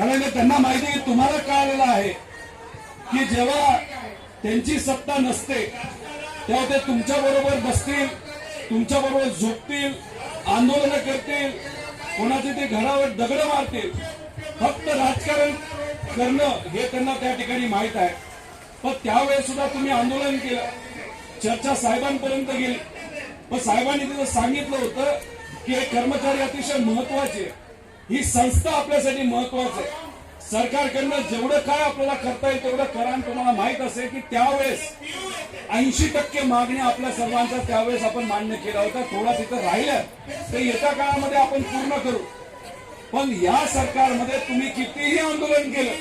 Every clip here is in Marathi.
कारण त्यांना माहिती आहे तुम्हाला कळलेलं आहे की जेव्हा त्यांची सत्ता नसते तेव्हा ते तुमच्या बरोबर बसतील तुमच्या बरोबर झोपतील आंदोलन करतील कोणाचे ते घरावर दगड मारतील. फक्त राजकारण करणं हे त्यांना त्या ठिकाणी माहीत आहे. पण त्यावेळेस सुद्धा तुम्ही आंदोलन केलं. चर्चा साहेबांपर्यंत गेली. पण साहेबांनी तिथं सांगितलं होतं की हे कर्मचारी अतिशय महत्त्वाचे आहे. ही संस्था आपल्यासाठी महत्वाचं आहे. सरकारकडनं जेवढं काय आपल्याला करता येईल तेवढं करा आणि तुम्हाला माहीत असेल की त्यावेळेस ऐंशी टक्के मागण्या आपल्या सर्वांचा त्यावेळेस आपण मान्य केला होता. थोडा तिथं राहिल्या ते येत्या काळामध्ये आपण पूर्ण करू. पण या सरकारमध्ये तुम्ही कितीही आंदोलन केलं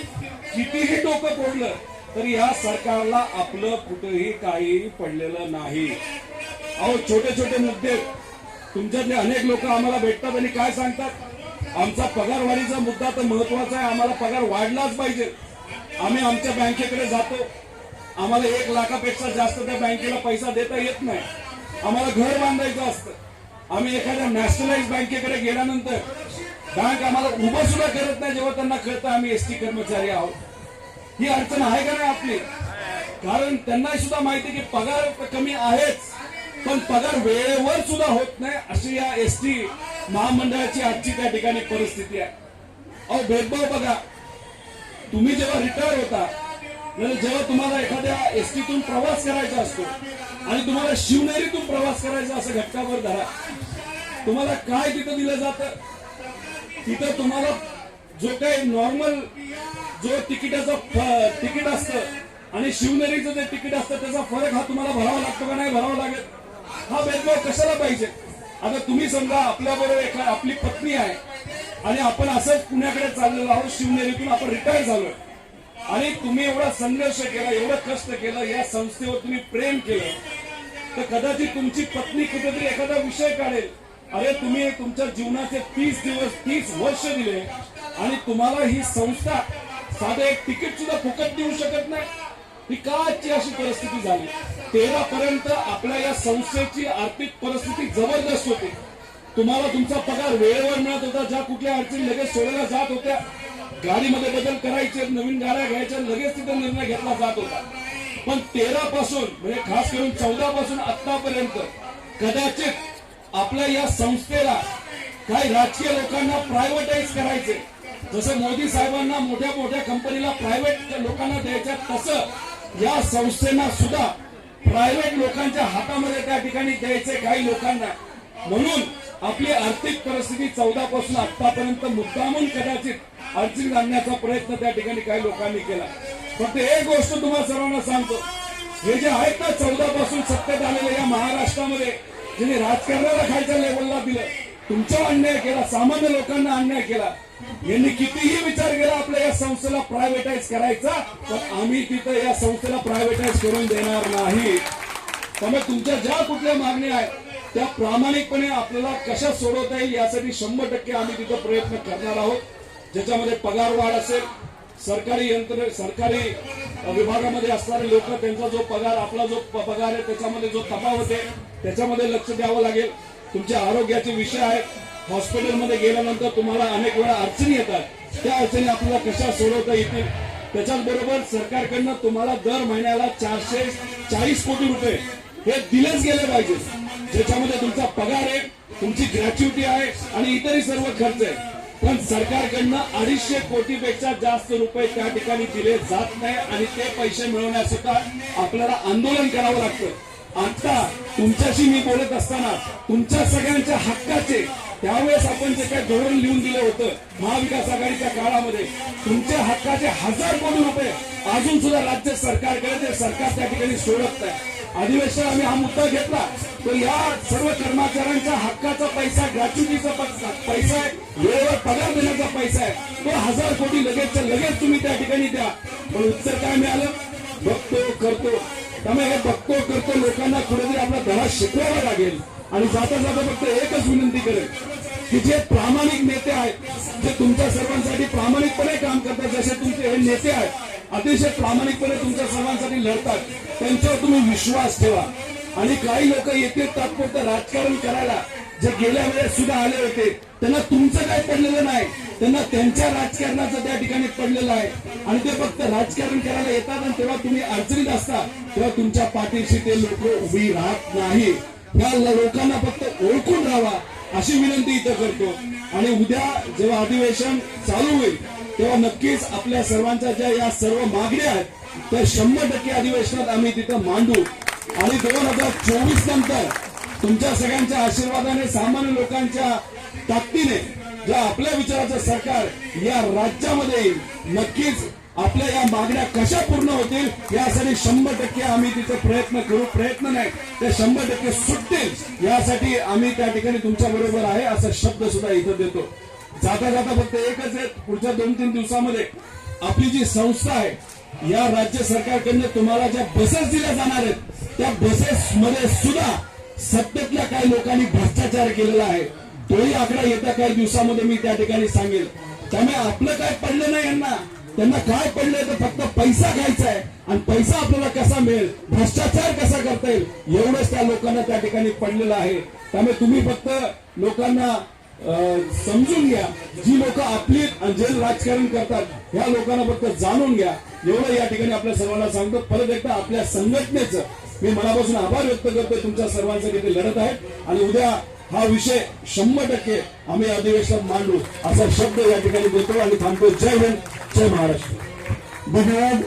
कितीही डोकं तोडलं तरी या सरकारला आपलं कुठेही काही पडलेलं नाही. अहो छोटे छोटे मुद्दे. तुमच्यातले अनेक लोक आम्हाला भेटतात आणि काय सांगतात? आमचा पगारवाढीचा मुद्दा तर महत्त्वाचा आहे. आम्हाला पगार वाढलाच पाहिजे. आम्ही आमच्या बँकेकडे जातो. आम्हाला एक लाखापेक्षा जास्त त्या बँकेला पैसा देता येत नाही. आम्हाला घर बांधायचं असतं. आम्ही एखाद्या नॅशनलाइज बँकेकडे गेल्यानंतर बँक आम्हाला उभं सुद्धा करत नाही जेव्हा त्यांना कळतं आम्ही एसटी कर्मचारी आहोत. ही अडचण आहे का नाही आपली? कारण त्यांना सुद्धा माहिती की पगार कमी आहेच पण पगार वेळेवर सुद्धा होत नाही अशी या एसटी महामंडळाची आजची त्या ठिकाणी परिस्थिती आहे. अहो भेदभाव बघा. तुम्ही जेव्हा रिटायर होता म्हणजे जेव्हा तुम्हाला एखाद्या एसटीतून प्रवास करायचा असतो आणि तुम्हाला शिवनेरीतून प्रवास करायचा असं घटकावर धरा तुम्हाला काय तिथं दिलं जातं? तिथं तुम्हाला जो काही नॉर्मल जो तिकिटाचा तिकीट असतं आणि शिवनेरीचं जे तिकीट असतं त्याचा फरक हा तुम्हाला भरावा लागतो का नाही भरावा लागेल हा भेदभाव कशाला पाहिजे? आता तुम्ही समजा आपल्या बरोबर एका आपली पत्नी आहे. आणि आपण असंच पुण्याकडे चाललेलो आहोत शिवनेरीतून आपण रिटायर झालोय. आणि तुम्ही एवढा संघर्ष केला एवढं कष्ट केलं या संस्थेवर तुम्ही प्रेम केलं. तर कदाचित तुमची पत्नी कुठेतरी एखादा विषय काढेल. अरे तुम्ही तुमच्या जीवनाचे तीस दिवस तीस वर्ष दिले आणि तुम्हाला ही संस्था साधं एक तिकीट सुद्धा फुकट देऊ शकत नाही. ही अशी परिस्थिती झाली. तेरा पर्यंत आपल्या या संस्थेची आर्थिक परिस्थिती जबरदस्त होती. तुम्हाला तुमचा पगार वेळेवर मिळत होता ज्या कुठल्या अडचणी लगेच सोडल्या जात होत्या गाडीमध्ये बदल करायचे नवीन गाड्या घ्यायच्या लगेच तिथे निर्णय घेतला जात होता. पण तेरा पासून म्हणजे खास करून चौदा पासून आतापर्यंत कदाचित आपल्या या संस्थेला काही राजकीय लोकांना प्रायव्हेटाईज करायचे. जसं मोदी साहेबांना मोठ्या मोठ्या कंपनीला प्रायव्हेट लोकांना द्यायच्या तसं या संस्थेना सुद्धा प्रायव्हेट लोकांच्या हातामध्ये त्या ठिकाणी द्यायचे काही लोकांना. म्हणून आपली आर्थिक परिस्थिती चौदा पासून आतापर्यंत मुद्दामून कदाचित अडचणीत आणण्याचा प्रयत्न त्या ठिकाणी काही लोकांनी केला. फक्त एक गोष्ट तुम्हाला सर्वांना सांगतो. हे जे आहेत ना चौदा पासून सत्तेत आलेले या महाराष्ट्रामध्ये जिने राजकारणाला खायच्या लेवलला दिलं तुमचा अन्याय केला सामान्य लोकांना अन्याय केला यांनी कितीही विचार केला आपल्या या संस्थेला प्रायव्हेटाईज करायचा पण आम्ही तिथं या संस्थेला प्रायव्हेटाईज करून देणार नाही. त्यामुळे तुमच्या ज्या कुठल्या मागण्या आहेत त्या प्रामाणिकपणे आपल्याला कशा सोडवता येईल यासाठी शंभर टक्के आम्ही तिथं प्रयत्न करणार आहोत. ज्याच्यामध्ये पगार वाढ असेल सरकारी यंत्र सरकारी विभागामध्ये असणारे लोक त्यांचा जो पगार आपला जो पगार आहे त्याच्यामध्ये जो तफावत आहे त्याच्यामध्ये लक्ष द्यावं लागेल. तुमच्या आरोग्याचे विषय आहेत हॉस्पिटलमध्ये गेल्यानंतर तुम्हाला अनेक वेळा अडचणी येतात. त्या अडचणी आपल्याला कशा सोडवता येतील? त्याच्याच बरोबर सरकारकडनं तुम्हाला दर महिन्याला चारशे चाळीस कोटी रुपये हे दिलेच गेले पाहिजे. ज्याच्यामध्ये तुमचा पगार आहे तुमची ग्रॅच्युटी आहे आणि इतरही सर्व खर्च आहे. पण सरकारकडनं अडीचशे कोटीपेक्षा जास्त रुपये त्या ठिकाणी दिले जात नाही आणि ते पैसे मिळवण्यासाठी आपल्याला आंदोलन करावं लागतं. आता तुमच्याशी मी बोलत असताना तुमच्या सगळ्यांच्या हक्काचे त्यावेळेस आपण जे काही धोरण लिहून दिलं होतं महाविकास आघाडीच्या काळामध्ये तुमच्या हक्काचे हजार कोटी रुपये अजून सुद्धा राज्य सरकारकडे ते सरकार त्या ठिकाणी सोडत नाही. अधिवेशन आम्ही हा मुद्दा घेतला तर या सर्व कर्मचाऱ्यांच्या हक्काचा पैसा ग्रॅच्युटीचा पैसा आहे वेळेवर पगार देण्याचा पैसा आहे तो हजार कोटी लगेच लगेच तुम्ही त्या ठिकाणी द्या. पण उत्तर काय मिळालं? बघतो करतो. त्यामुळे हे बघतो करतो लोकांना कुठेतरी आपला धडा शिकवावा लागेल. आणि जाता जाता फक्त एकच विनंती करेल तिथे प्रामाणिक नेते आहेत. जे तुमच्या सर्वांसाठी प्रामाणिकपणे काम करतात जसे तुमचे हे नेते आहेत. अतिशय प्रामाणिकपणे तुमच्या सर्वांसाठी लढतात. त्यांच्यावर तुम्ही विश्वास ठेवा. आणि काही लोक येतील तात्पुरतं राजकारण करायला. जे गेल्या वेळेस सुद्धा आले होते त्यांना तुमचं काय पडलेलं नाही. त्यांना त्यांच्या राजकारणाचं त्या ठिकाणी पडलेलं आहे. आणि ते फक्त राजकारण करायला येतात आणि तेव्हा तुम्ही अडचणीत असता तेव्हा तुमच्या पाठीशी ते लोक उभी राहत नाही. या लोकांना फक्त ओळखून राहावा अशी विनंती इथं करतो. आणि उद्या जेव्हा अधिवेशन चालू होईल तेव्हा नक्कीच आपल्या सर्वांच्या ज्या या सर्व मागण्या आहेत त्या शंभर टक्के अधिवेशनात आम्ही तिथं मांडू. आणि दोन हजार चोवीस नंतर तुमच्या सगळ्यांच्या आशीर्वादाने सामान्य लोकांच्या ताकदीने ज्या आपल्या विचाराचं सरकार या राज्यामध्ये येईल नक्कीच आपल्या या मागण्या कशा पूर्ण होतील यासाठी शंभर टक्के आम्ही तिथे प्रयत्न करू प्रयत्न नाही ते शंभर टक्के सुटतील यासाठी आम्ही त्या ठिकाणी तुमच्या बरोबर आहे असा शब्द सुद्धा इथं देतो. जाता जाता फक्त एकच आहे पुढच्या दोन तीन दिवसामध्ये आपली जी संस्था आहे या राज्य सरकारकडनं तुम्हाला ज्या बसेस दिल्या जाणार आहेत त्या बसेस मध्ये सुद्धा सत्तेतल्या काही लोकांनी भ्रष्टाचार केलेला आहे. तोही आकडा येत्या काही दिवसामध्ये मी त्या ठिकाणी सांगेल. त्यामुळे आपलं काय पडलं नाही यांना? त्यांना काय पडलंय तर फक्त पैसा घ्यायचा आहे आणि पैसा आपल्याला कसा मिळेल? भ्रष्टाचार कसा करता येईल? एवढंच त्या लोकांना त्या ठिकाणी पडलेलं आहे. त्यामुळे तुम्ही फक्त लोकांना समजून घ्या. जी लोक आपली जेल राजकारण करतात ह्या लोकांना फक्त जाणून घ्या. एवढं या ठिकाणी आपल्या सर्वांना सांगतो. परत एकदा आपल्या संघटनेचं मी मनापासून आभार व्यक्त करतोय. तुमच्या सर्वांसाठी ते लढत आहेत आणि उद्या हा विषय शंभर टक्के आम्ही अधिवेशनात मांडू. असा शब्द या ठिकाणी देतो आणि थांबतो. जय हिंद. महाराष्ट्र. धन्यवाद.